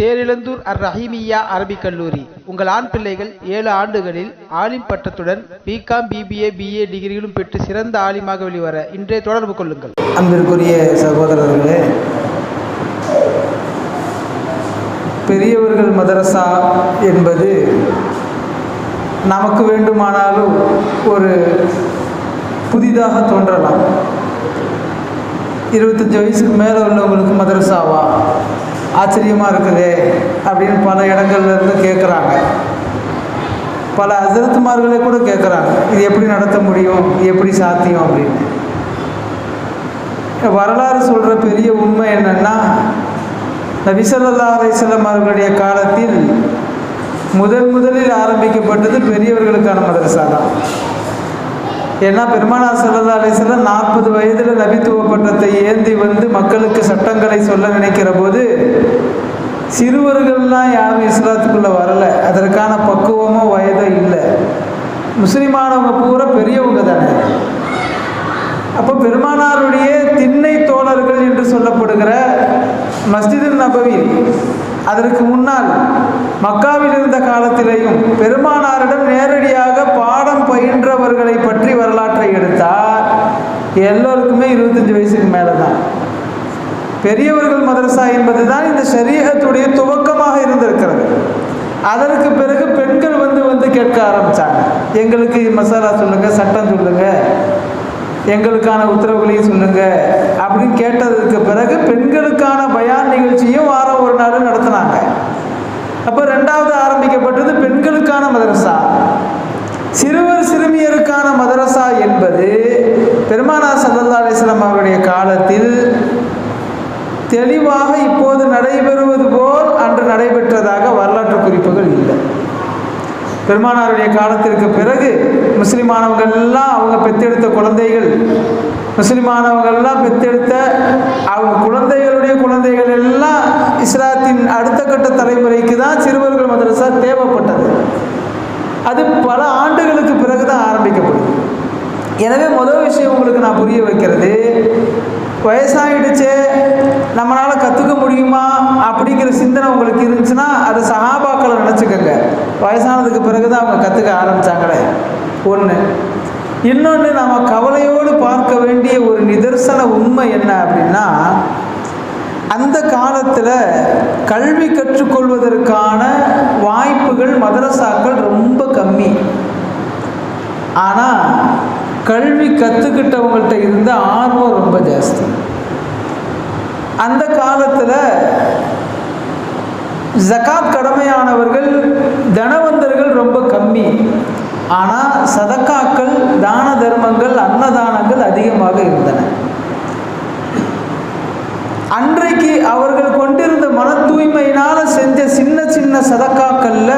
தேரிழந்தூர் அர் ரஹீமியா அரபிக் கல்லூரி. உங்கள் ஆண் பிள்ளைகள் ஏழு ஆண்டுகளில் ஆலிம் பட்டத்துடன் பிகாம் பிபிஏ பிஏ டிகிரிகளும் பெற்று சிறந்த ஆலிமாக வெளிவர இன்றே தொடர்பு கொள்ளுங்கள். அன்பிற்குரிய சகோதரர்களே பெரியவர்கள் மதரசா என்பது நமக்கு வேண்டுமானாலும் ஒரு புதிதாக தோன்றலாம். இருபத்தஞ்சி வயசுக்கு மேலே உள்ளவங்களுக்கு மதரசாவா? ஆச்சரியமாக இருக்குது அப்படின்னு பல இடங்கள்ல இருந்து கேட்குறாங்க பல அசரத்துமார்களே கூட கேட்குறாங்க இது எப்படி நடத்த முடியும்? இது எப்படி சாத்தியம் அப்படின்னு. வரலாறு சொல்கிற பெரிய உண்மை என்னென்னா நபிசல்லா அலிஸ்லாம் அவர்களுடைய காலத்தில் முதன் முதலில் ஆரம்பிக்கப்பட்டது பெரியவர்களுக்கான மதரசா தான் ஏன்னா பெருமானார் சல்லா அலிஸ்லாம் நாற்பது வயதில் நபித்துவ பட்டத்தை ஏந்தி வந்து மக்களுக்கு சட்டங்களை சொல்ல நினைக்கிற போது சிறுவர்கள்லாம் யாரும் இஸ்லாத்துக்குள்ளே வரல. அதற்கான பக்குவமோ வயதோ இல்லை. முஸ்லிமானவங்க பூரா பெரியவங்க தானே. அப்போ பெருமானாருடைய திண்ணை தோழர்கள் என்று சொல்லப்படுகிற மஸ்ஜிது நபவி அதற்கு முன்னால் மக்காவில் இருந்த காலத்திலேயும் பெருமானாரிடம் நேரடியாக பாடம் பயின்றவர்களை பற்றி வரலாற்றை எடுத்தால் எல்லோருக்குமே இருபத்தஞ்சி வயசுக்கு மேலே தான் பெரியவர்கள் மதரசா என்பது தான் இந்த சரீரத்துடைய துவக்கமாக இருந்திருக்கிறது. அதற்கு பிறகு பெண்கள் வந்து வந்து கேட்க ஆரம்பித்தாங்க எங்களுக்கு மசாலா சொல்லுங்கள் சட்டம் சொல்லுங்கள் எங்களுக்கான உத்தரவுகளையும் சொல்லுங்க அப்படின்னு கேட்டதுக்கு பிறகு பெண்களுக்கான பயான் நிகழ்ச்சியும் வாரம் நடத்தினாங்க. அப்போ ரெண்டாவது ஆரம்பிக்கப்பட்டது பெண்களுக்கான மதரசா சிறுவர் சிறுமியருக்கான மதரசா என்பது பெருமானா சல்லல்லா அலிஸ்லாம் அவருடைய காலத்தில் தெளிவாக இப்போது நடைபெறுவது போல் அன்று நடைபெற்றதாக வரலாற்று பெருமானாருடைய காலத்திற்கு பிறகு முஸ்லிமானவங்கள்லாம் அவங்க பெற்றெடுத்த குழந்தைகள். முஸ்லிமானவங்கள்லாம் பெற்றெடுத்த அவங்க குழந்தைகளுடைய குழந்தைகள் எல்லாம் இஸ்லாத்தின் அடுத்த கட்ட தலைமுறைக்கு தான் சிறுவர்கள் மதரசா தேவைப்பட்டது. அது பல ஆண்டுகளுக்கு பிறகு தான் ஆரம்பிக்கப்படுது எனவே முதல் விஷயம் உங்களுக்கு நான் புரிய வைக்கிறது வயசாகிடுச்சு நம்மளால் கற்றுக்க முடியுமா அப்படிங்கிற சிந்தனை உங்களுக்கு இருந்துச்சுன்னா அதை சஹாபாக்களை நினச்சிக்கோங்க. வயசானதுக்கு பிறகு தான் அவங்க கற்றுக்க ஆரம்பித்தாங்களே ஒன்று இன்னொன்று நம்ம கவலையோடு பார்க்க வேண்டிய ஒரு நிதர்சன உண்மை என்ன அப்படின்னா அந்த காலத்தில் கல்வி கற்றுக்கொள்வதற்கான வாய்ப்புகள் மதரசாக்கள் ரொம்ப கம்மி. ஆனால் கல்வி கற்றுக்கிட்டவங்கள்ட்ட இருந்த ஆர்வம் ரொம்ப ஜாஸ்தி. அந்த காலத்தில் ஜகாத் கடமையானவர்கள் தனவந்தர்கள் ரொம்ப கம்மி. ஆனால் சதக்காக்கள் தான தர்மங்கள் அன்னதானங்கள் அதிகமாக இருந்தன. அன்றைக்கு அவர்கள் கொண்டிருந்த மன தூய்மையினால் செஞ்ச சின்ன சின்ன சதக்காக்களில்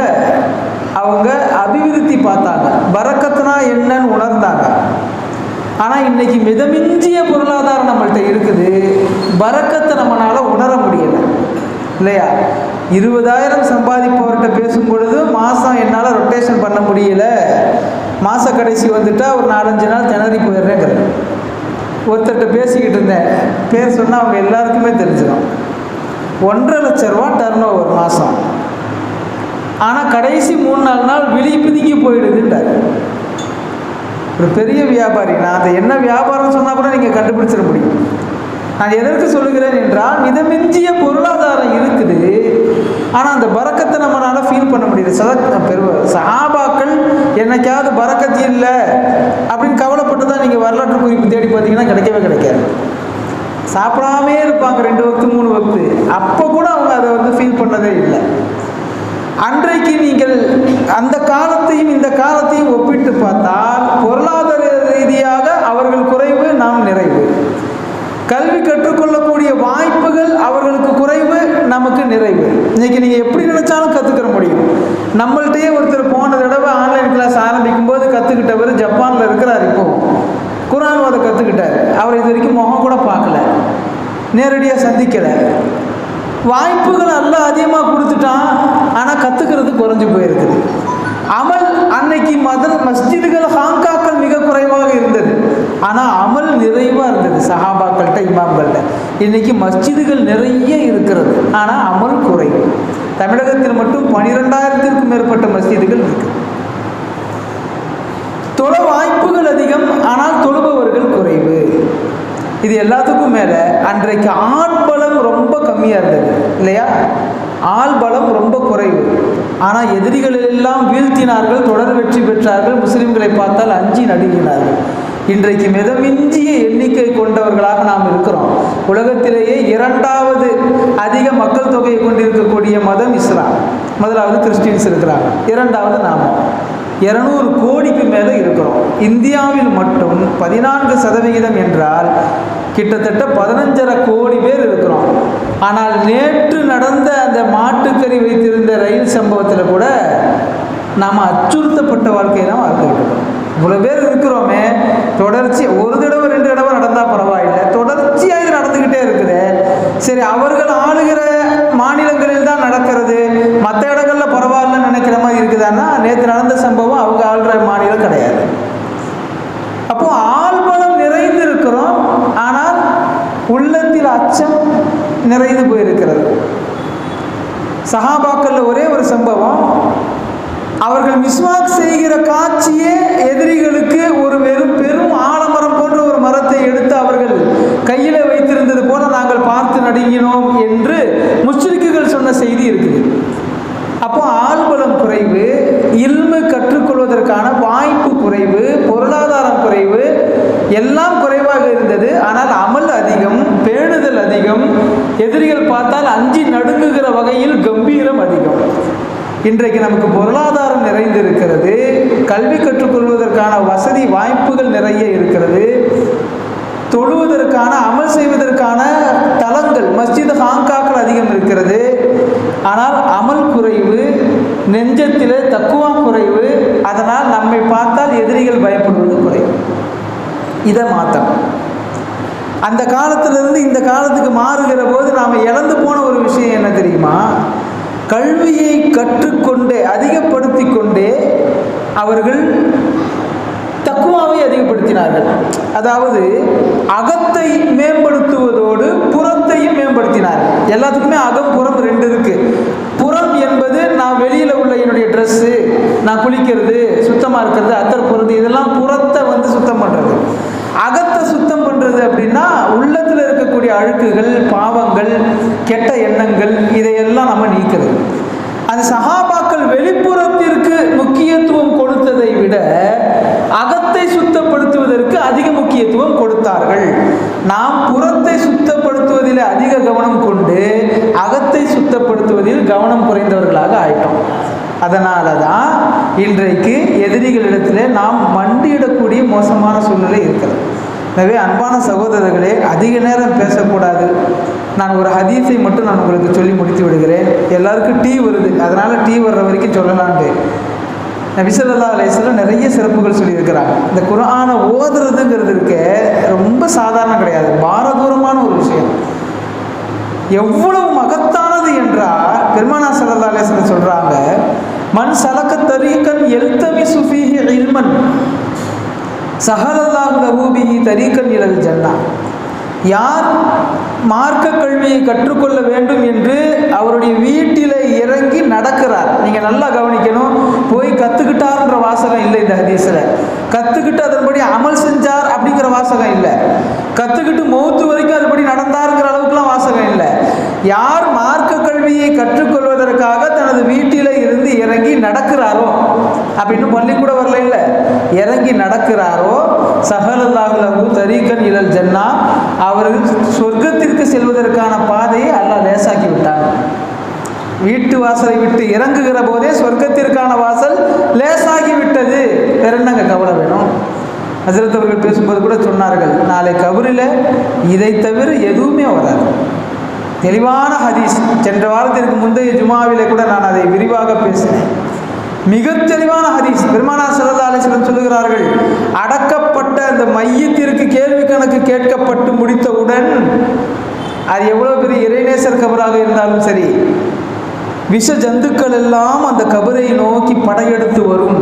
அவங்க அபிவிருத்தி பார்த்தாங்க. பறக்கத்துனா என்னன்னு உணர்ந்தாங்க. ஆனால் இன்னைக்கு மிதமிஞ்சிய பொருளாதாரம் நம்மள்கிட்ட இருக்குது. பறக்கத்தை நம்மளால் உணர முடியலை. இல்லையா? இருபதாயிரம் சம்பாதிப்பவர்கிட்ட பேசும் பொழுது மாதம் என்னால் ரொட்டேஷன் பண்ண முடியல. மாத கடைசி வந்துட்டால் ஒரு நாலஞ்சு நாள் திணறி போயிடுறேங்கிறது. ஒருத்தர்கிட்ட பேசிக்கிட்டு இருந்தேன். பேர் சொன்னால் அவங்க எல்லாருக்குமே தெரிஞ்சிடும். ஒன்றரை லட்ச ரூபா டர்ன் ஓவர் மாதம் ஆனால் கடைசி மூணு நாலு நாள் விழி பிதுங்கி போயிடுதுன்றார். ஒரு பெரிய வியாபாரி. நான் அதை என்ன வியாபாரம் சொன்னால் கூட நீங்கள் கண்டுபிடிச்சிட முடியும். நான் எதற்கு சொல்லுகிறேன் என்றால் மிதமிஞ்சிய பொருளாதாரம் இருக்குது. ஆனால் அந்த பறக்கத்தை நம்மளால் ஃபீல் பண்ண முடியல. சத பெரு சஹாபாக்கள் என்னைக்காவது பறக்கத்து இல்லை அப்படின்னு கவலைப்பட்டு தான் நீங்கள் வரலாற்று குறிப்பு தேடி பார்த்தீங்கன்னா கிடைக்கவே கிடைக்காது. சாப்பிடாமே இருப்பாங்க ரெண்டு வக்து மூணு வக்து அப்போ கூட அவங்க அதை வந்து ஃபீல் பண்ணதே இல்லை. அன்றைக்கு நீங்கள் அந்த காலத்தையும் இந்த காலத்தையும் ஒப்பிட்டு பார்த்தால் பொருளாதார ரீதியாக அவர்கள் குறைவு நாம் நிறைவு. கல்வி கற்றுக்கொள்ளக்கூடிய வாய்ப்புகள் அவர்களுக்கு குறைவு நமக்கு நிறைவு. இன்னைக்கு நீங்கள் எப்படி நினைச்சாலும் கற்றுக்கிற முடியும். நம்மள்கிட்டயே ஒருத்தர் போன தடவை ஆன்லைன் கிளாஸ் ஆரம்பிக்கும் போது கற்றுக்கிட்டவர் ஜப்பானில் இருக்கிறார் இப்போ. குரான் அதை கற்றுக்கிட்டார் அவர் இது வரைக்கும் முகம் கூட பார்க்கல. நேரடியாக சந்திக்கலை. வாய்ப்புகள் எல்லாம் அதிகமாக கொடுத்துட்டான். ஆனால் கற்றுக்கிறது குறைஞ்சி போயிருக்குது. அமல் அன்னைக்கு மதர் மஸ்ஜிதுகள் ஹாங்காக்கள் மிக குறைவாக இருந்தது. ஆனால் அமல் நிறைவாக இருந்தது. சஹாபாக்கள் இமாம்கள்கிட்ட இன்னைக்கு மஸ்ஜிதுகள் நிறைய இருக்கிறது. ஆனால் அமல் குறைவு தமிழகத்தில் மட்டும் பனிரெண்டாயிரத்திற்கும் மேற்பட்ட மஸ்ஜிதுகள் இருக்கு. தொழ வாய்ப்புகள் அதிகம் ஆனால் தொழுபவர்கள் குறைவு. இது எல்லாத்துக்கும் மேலே அன்றைக்கு ஆட்பலம் ரொம்ப கம்மியாக இருந்தது இல்லையா? ஆள் பலம் ரொம்ப குறைவு. ஆனால் எதிரிகள் எல்லாம் வீழ்த்தினார்கள் தொடர் வெற்றி பெற்றார்கள் முஸ்லிம்களை பார்த்தால் அஞ்சி நடுங்கினார்கள். இன்றைக்கு மிதமிஞ்சிய எண்ணிக்கை கொண்டவர்களாக நாம் இருக்கிறோம். உலகத்திலேயே இரண்டாவது அதிக மக்கள் தொகையை கொண்டிருக்கக்கூடிய மதம் இஸ்லாம். முதலாவது கிறிஸ்டின்ஸ் இருக்கிறாங்க. இரண்டாவது நாம. இருநூறு கோடிக்கு மேலே இருக்கிறோம். இந்தியாவில் மட்டும் பதினான்கு சதவிகிதம் என்றால் கிட்டத்தட்ட பதினஞ்சரை கோடி பேர் இருக்கிறோம். ஆனால் நேற்று நடந்த அந்த மாட்டுக்கறி வைத்திருந்த ரயில் சம்பவத்தில் கூட நாம் அச்சுறுத்தப்பட்ட வாழ்க்கையை தான் வாழ்ந்துகிட்டு இவ்வளோ பேர் இருக்கிறோமே. தொடர்ச்சி ஒரு தடவை ரெண்டு தடவை நடந்தால் பரவாயில்லை தொடர்ச்சியாக இது நடந்துக்கிட்டே இருக்குது சரி அவர்கள் ஆளுகிற மாநிலங்களில் தான் நடக்கிறது மற்ற இடங்கள்ல பரவாயில்லன்னு நினைக்கிற மாதிரி இருக்குதான்னா நேற்று நடந்த சம்பவம் அவங்க ஆளுற மாநிலம் கிடையாது அப்போ ஆள்பலம் நிறைந்து இருக்கிறோம் ஆனால் உள்ளத்தில் அச்சம் நிறைந்து போயிருக்கிறது சஹாபாக்கள்ல ஒரே ஒரு சம்பவம் அவர்கள் மிஸ்வாக் செய்கிற காட்சியே எதிரிகளுக்கு ஒரு வெறும் பெரும் ஆலமரம் போன்ற ஒரு மரத்தை எடுத்து அவர்கள் கையில வைத்திருந்தது போல நாங்கள் பார்த்து நடுங்கினோம் என்று முஸ்லிக்குகள் சொன்ன செய்தி இருக்குது அப்போ ஆள்பலம் குறைவு இல்மு கற்றுக்கொள்வதற்கான வாய்ப்பு குறைவு பொருளாதாரம் குறைவு எல்லாம் குறைவாக இருந்தது ஆனால் அமல் அதிகம் பேணுதல் அதிகம் எதிரிகள் பார்த்தால் அஞ்சி நடுங்குகிற வகையில் கம்பீரம் அதிகம் இன்றைக்கு நமக்கு பொருளாதாரம் நிறைந்திருக்கிறது. கல்வி கற்றுக்கொள்வதற்கான வசதி வாய்ப்புகள் நிறைய இருக்கிறது. தொழுவதற்கான அமல் செய்வதற்கான தலங்கள் மஸ்ஜித் ஹாங்காக்கள் அதிகம் இருக்கிறது. ஆனால் அமல் குறைவு நெஞ்சத்தில் தக்குவா குறைவு அதனால் நம்மை பார்த்தால் எதிரிகள் பயப்படுவது குறைவு. இதை மாற்றணும் அந்த காலத்திலிருந்து இந்த காலத்துக்கு மாறுகிற போது நாம் இழந்து போன ஒரு விஷயம் என்ன தெரியுமா? கல்வியை கற்றுக்கொண்டே அதிகப்படுத்தி கொண்டே அவர்கள் தக்குவாவை அதிகப்படுத்தினார்கள். அதாவது அகத்தை மேம்படுத்துவதோடு புறத்தையும் மேம்படுத்தினார். எல்லாத்துக்குமே அகம் புறம் ரெண்டு இருக்கு. புறம் என்பது நான் வெளியில் உள்ள என்னுடைய ட்ரெஸ்ஸு நான் குளிக்கிறது சுத்தமாக இருக்கிறது அத்தர் போகிறது இதெல்லாம் புறத்தை வந்து சுத்தம் பண்ணுறது அகத்தை சுத்தம் பண்ணுறது அப்படின்னா உள்ளத்தில் இருக்கக்கூடிய அழுக்குகள் பாவங்கள் கெட்ட சஹாபாக்கள் சகாபாக்கள் வெளிப்புறத்திற்கு முக்கியத்துவம் கொடுத்ததை விட அகத்தை சுத்தப்படுத்துவதற்கு அதிக முக்கியத்துவம் கொடுத்தார்கள். நாம் புறத்தை சுத்தப்படுத்துவதில் அதிக கவனம் கொண்டு அகத்தை சுத்தப்படுத்துவதில் கவனம் குறைந்தவர்களாக ஆயிட்டோம். அதனால தான் இன்றைக்கு எதிரிகளிடத்தில் நாம் மண்டியிடக்கூடிய மோசமான சூழ்நிலை இருக்கிறது. எனவே அன்பான சகோதரர்களே அதிக நேரம் பேசக்கூடாது. நான் ஒரு ஹதீஸை மட்டும் நான் உங்களுக்கு சொல்லி முடித்து விடுகிறேன். எல்லாருக்கும் டீ வருது. அதனால் டீ வர்ற வரைக்கும் சொல்லலான்ட்டு நபிசல்லா அலையம் நிறைய சிறப்புகள் சொல்லியிருக்கிறாங்க இந்த குரானை ஓதுறதுங்கிறது இருக்க ரொம்ப சாதாரணம் கிடையாது. பாரதூரமான ஒரு விஷயம். எவ்வளவு மகத்தானது என்றால் பெருமானா சல்லா அலிஸ்லம் சொல்கிறாங்க மண் சலக்க தரீக்கன் எல்தமி சுஃபீஹி இல்மன். சஹலல்லாஹு லஹூபிஹி தரீக்கன் இலல் ஜன்னா. யார் மார்க்க கல்வியை கற்றுக்கொள்ள வேண்டும் என்று அவருடைய வீட்டில் இறங்கி நடக்கிறார். நீங்கள் நல்லா கவனிக்கணும். போய் கற்றுக்கிட்டார்ன்ற வாசகம் இல்லை இந்த ஹதீஸில். கற்றுக்கிட்டு அதன்படி அமல் செஞ்சார் அப்படிங்கிற வாசகம் இல்லை. கற்றுக்கிட்டு மௌத்து வரைக்கும் அதுபடி நடந்தாருங்கிற அளவுக்குலாம் வாசகம் இல்லை. யார் மார்க்க கல்வியை கற்றுக்கொள்வதற்காக தனது வீட்டில் இருந்து இறங்கி நடக்கிறாரோ? அப்படின்னு பள்ளிக்கூட வரல இல்லை. இறங்கி நடக்கிறாரோ சஹலல்லாஹுலகு தரீக்கன் இழல் ஜன்னா அவர் சொர்க்கத்திற்கு செல்வதற்கான பாதையை அல்லாஹ் லேசாக்கி விட்டாங்க வீட்டு வாசலை விட்டு இறங்குகிற போதே சொர்க்கத்திற்கான வாசல் லேசாகி விட்டது. வேற என்னங்க கவலை வேணும்? ஹசரத் அவர்கள் பேசும்போது கூட சொன்னார்கள் நாளை கபரில் இதை தவிர எதுவுமே வராது. தெளிவான ஹதீஸ். சென்ற வாரத்திற்கு முந்தைய ஜுமாவிலே கூட நான் அதை விரிவாக பேசினேன். மிக தெளிவான ஹதீஸ் பெருமானா சல்லா அலிஸ்லம் சொல்லுகிறார்கள் அடக்கப்பட்ட அந்த மையத்திற்கு கேள்வி கணக்கு கேட்கப்பட்டு முடித்தவுடன் அது எவ்வளவு பெரிய இறைநேசர் கபராக இருந்தாலும் சரி விஷ ஜந்துக்கள் எல்லாம் அந்த கபரை நோக்கி படையெடுத்து வரும்.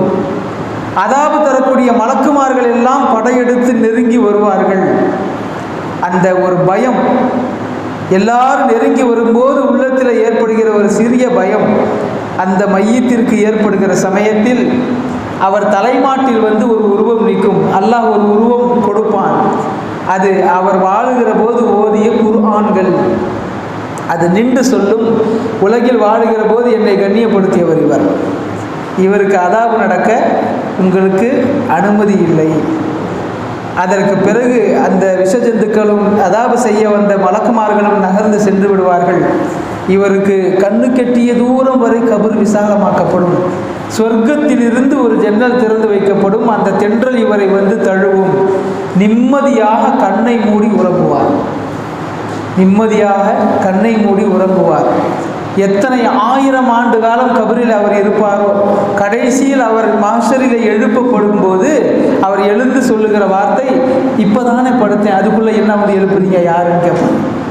அதாவது தரக்கூடிய மலக்குமார்கள் எல்லாம் படையெடுத்து நெருங்கி வருவார்கள். அந்த ஒரு பயம் எல்லாரும் நெருங்கி வரும்போது உள்ளத்தில் ஏற்படுகிற ஒரு சிறிய பயம் அந்த மையத்திற்கு ஏற்படுகிற சமயத்தில் அவர் தலைமாட்டில் வந்து ஒரு உருவம் நிற்கும். அல்லாஹ் ஒரு உருவம் கொடுப்பான். அது அவர் வாழுகிற போது ஓதிய குர்ஆன்கள். அது நின்று சொல்லும். உலகில் வாழுகிற போது என்னை கண்ணியப்படுத்தியவர் இவர். இவருக்கு அதாபு நடக்க உங்களுக்கு அனுமதி இல்லை. அதற்கு பிறகு அந்த விஷஜந்துக்களும் அதாபு செய்ய வந்த மலக்குமார்களும் நகர்ந்து சென்று விடுவார்கள். இவருக்கு கண்ணு கெட்டிய தூரம் வரை கபர் விசாலமாக்கப்படும். சொர்க்கத்திலிருந்து ஒரு ஜன்னல் திறந்து வைக்கப்படும். அந்த தென்றல் இவரை வந்து தழுவும். நிம்மதியாக கண்ணை மூடி உறங்குவார். நிம்மதியாக கண்ணை மூடி உறங்குவார். எத்தனை ஆயிரம் ஆண்டு காலம் கபரில் அவர் இருப்பாரோ? கடைசியில் அவர் மாஸ்டரில் எழுப்பப்படும் போது அவர் எழுந்து சொல்லுகிற வார்த்தை இப்போதானே படுத்தேன். அதுக்குள்ளே என்ன வந்து எழுப்புறீங்க? யாருன்னு கேட்பாங்க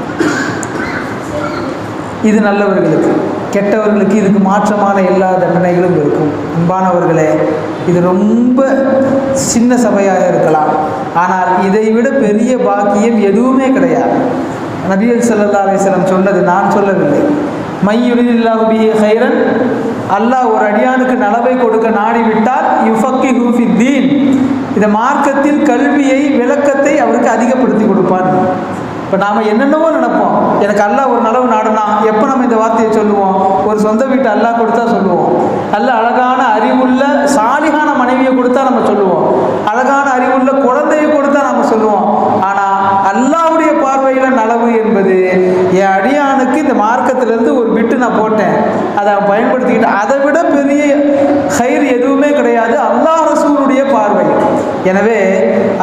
இது நல்லவர்களுக்கு கெட்டவர்களுக்கு இதுக்கு மாற்றமான எல்லா தண்டனைகளும் இருக்கும். அன்பானவர்களே இது ரொம்ப சின்ன சபையாக இருக்கலாம். ஆனால் இதை விட பெரிய பாக்கியம் எதுவுமே கிடையாது. நபிகள் ஸல்லல்லாஹு அலிஸ்லம் சொன்னது நான் சொல்லவில்லை. மையுரில்லாஹு பி ஹைரன் அல்லாஹ் ஒரு அடியானுக்கு நலவை கொடுக்க நாடி விட்டால் யுஃபக்கி ஹூஃபி தீன் இந்த மார்க்கத்தில் கல்வியை விளக்கத்தை அவருக்கு அதிகப்படுத்தி கொடுப்பான் இப்போ நாம் என்னென்னவோ நினைப்போம். எனக்கு அல்லாஹ் ஒரு நலவு நாடுனா எப்போ நம்ம இந்த வார்த்தையை சொல்லுவோம்? ஒரு சொந்த வீட்டை அல்லாஹ் கொடுத்தா சொல்லுவோம். நல்ல அழகான அறிவுள்ள சாலிகான மனைவியை கொடுத்தா நம்ம சொல்லுவோம். அழகான அறிவுள்ள குழந்தையை கொடுத்தா நம்ம சொல்லுவோம். ஆனால் அல்லாவுடைய பார்வையில் நலவு என்பது என் அடியானுக்கு இந்த மார்க்கத்திலேருந்து ஒரு பிட்டு நான் போட்டேன். அதை அவன் பயன்படுத்திக்கிட்டு அதை விட பெரிய ஹைர் எதுவுமே கிடையாது. அல்லாஹ் ரசூலுடைய பார்வை. எனவே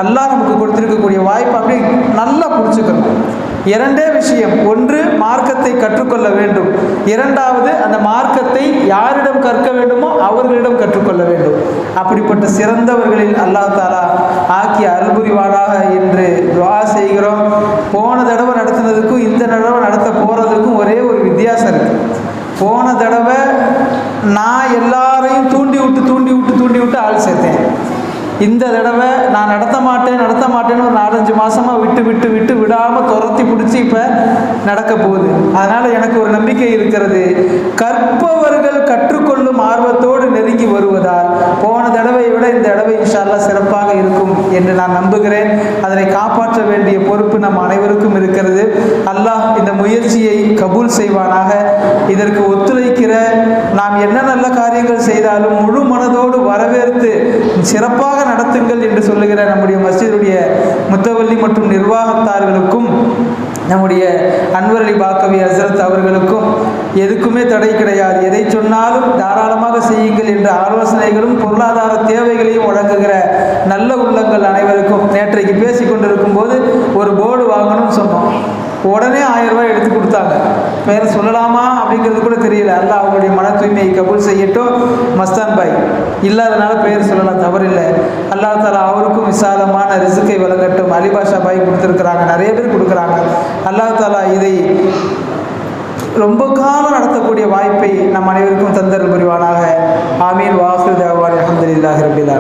அல்லாஹ் நமக்கு கொடுத்துருக்கக்கூடிய வாய்ப்பு அப்படியே நல்லா புரிச்சுக்கணும் இரண்டே விஷயம். ஒன்று மார்க்கத்தை கற்றுக்கொள்ள வேண்டும். இரண்டாவது அந்த மார்க்கத்தை யாரிடம் கற்க வேண்டுமோ அவர்களிடம் கற்றுக்கொள்ள வேண்டும். அப்படிப்பட்ட சிறந்தவர்களில் அல்லா தாலா ஆக்கி அருள்புரிவானாக என்று துவா செய்கிறோம். போன தடவை நடத்தினதுக்கும் இந்த தடவை நடத்த போகிறதுக்கும் ஒரே ஒரு வித்தியாசம் இருக்குது போன தடவை நான் எல்லாரையும் தூண்டி விட்டு தூண்டி இந்த தடவை நான் நடத்த மாட்டேன் நடத்த மாட்டேன்னு ஒரு நாலஞ்சு மாதமாக விட்டு விட்டு விட்டு விடாமல் துரத்தி பிடிச்சி இப்போ நடக்க போகுது. அதனால் எனக்கு ஒரு நம்பிக்கை இருக்கிறது. கற்பவர்கள் கற்றுக்கொள்ளும் ஆர்வத்தோடு நெருங்கி வருவதால் போன தடவையை விட இந்த தடவை இன்ஷால்லா சிறப்பாக இருக்கும் என்று நான் நம்புகிறேன். அதனை காப்பாற்ற வேண்டிய பொறுப்பு நம் அனைவருக்கும் இருக்கிறது. அல்லாஹ் இந்த முயற்சியை கபூல் செய்வானாக. இதற்கு ஒத்துழைக்கிற நாம் என்ன நல்ல காரியங்கள் செய்தாலும் முழு சிறப்பாக நடத்துங்கள் என்று சொல்லுகிற நம்முடைய மஸ்ஜிதுடைய முத்தவல்லி மற்றும் நிர்வாகத்தார்களுக்கும் நம்முடைய அன்வர் பாக்கவி ஹசரத் அவர்களுக்கும் எதுக்குமே தடை கிடையாது. எதை சொன்னாலும் தாராளமாக செய்யுங்கள் என்ற ஆலோசனைகளும் பொருளாதார தேவைகளையும் வழங்குகிற நல்ல உள்ளங்கள் அனைவருக்கும். நேற்றைக்கு பேசி கொண்டிருக்கும் போது ஒரு போர்டு வாங்கணும்னு சொன்னோம். உடனே ஆயிரம் ரூபாய் எடுத்து கொடுத்தாங்க. பேர் சொல்லலாமா அப்படிங்கிறது கூட தெரியல. அல்ல அவங்களுடைய மன தூய்மையை கபூல் செய்யட்டும். மஸ்தான் பாய். இல்லாதனால பெயர் சொல்லலாம் தவறில்லை. அல்லா தாலா அவருக்கும் விசாலமான ரிசுக்கை வழங்கட்டும். அலிபாஷா பாய் கொடுத்துருக்குறாங்க. நிறைய பேர் கொடுக்குறாங்க. அல்லா தாலா இதை ரொம்ப காலம் நடத்தக்கூடிய வாய்ப்பை நம் அனைவருக்கும் தந்தல் புரிவானாக. ஆமீன். வாசு தேவான். அஹமதுல்லாஹ் ரபிலா